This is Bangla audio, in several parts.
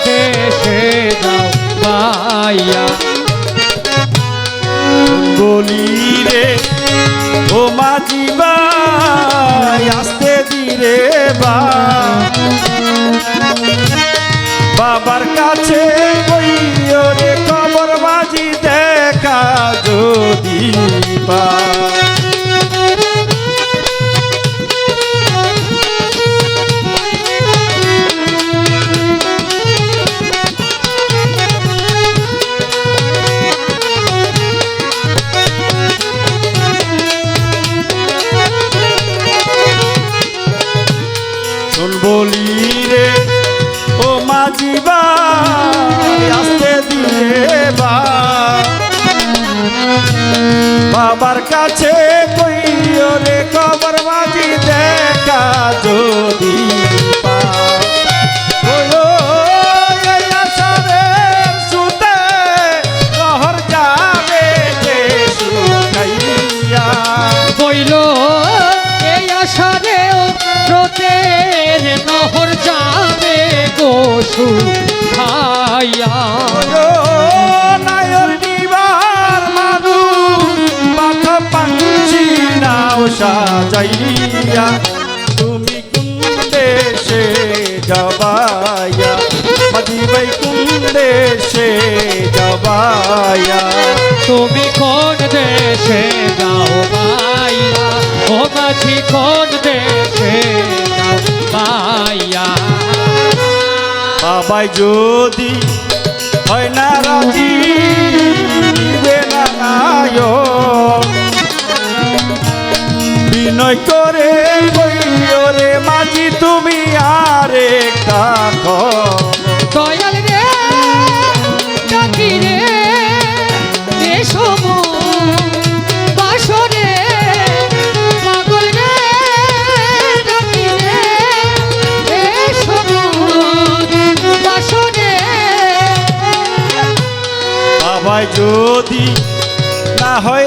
দেশে যাও পাইয়া বলি রে ও মাঝি ভাই আসতে দিরে বা বাবার কাছে কইও রে খবর মাঝি দেখা যদি নহর যাবে গোসু খাইয়া সাজাইয়া তুমি কোন দেশে যাবাইয়া মাদিবাই কোন দেশে যাবাইয়া তুমি কোন দেশে যাও পাইয়া ও মাঝি কোন দেশে পাইয়া বাবাই যদি হয় না রাজি দিবে না নায়ক বিনয় করে বইও রে মাঝি তুমি আর একটা খবর দয়াল রে ডাকি রে এসো বাসরে পাগল রে ডাকি রে এসো বাসরে বাবাই যদি না হয়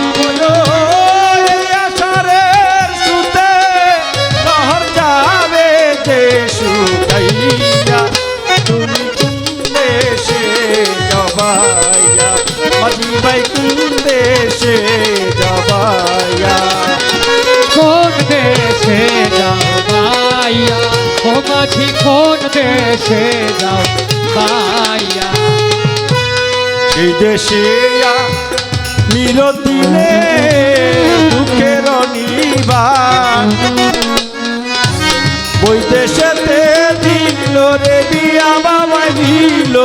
ভাই কোন দেশে যাবাইয়া? কোন দেশে যাও পাইয়া ও মাঝি কোন দেশে যাও পাইয়া সেই দেশে মিরদিনে দুঃখের নিবান ওই দিল রে বিয়া বাবা দিল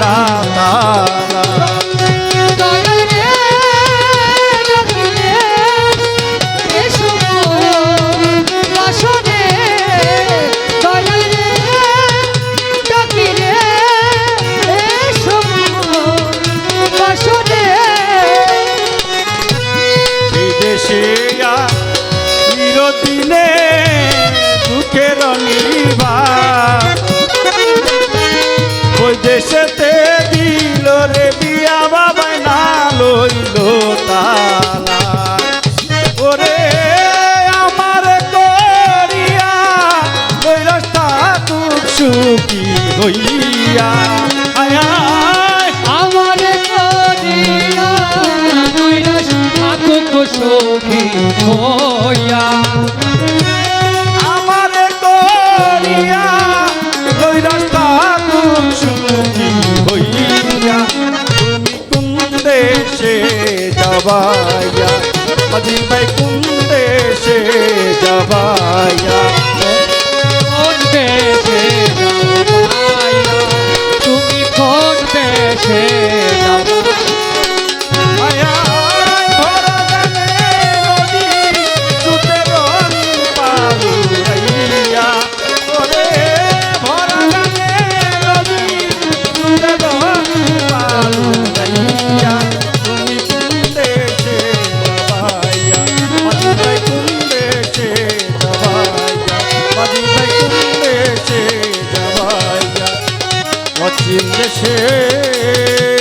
না তারা দুঃখের নিবা ওই দেশেতে দিল রে বিয়া বাবাই না লইল তালা। ওরে আমার করিয়া রাস্তা দুঃখ সুখী হইয়া। আয় আমার করিয়া নৈরাশ જવાયા. પછી વૈકુંઠે જવાયા. অচিন দেশে।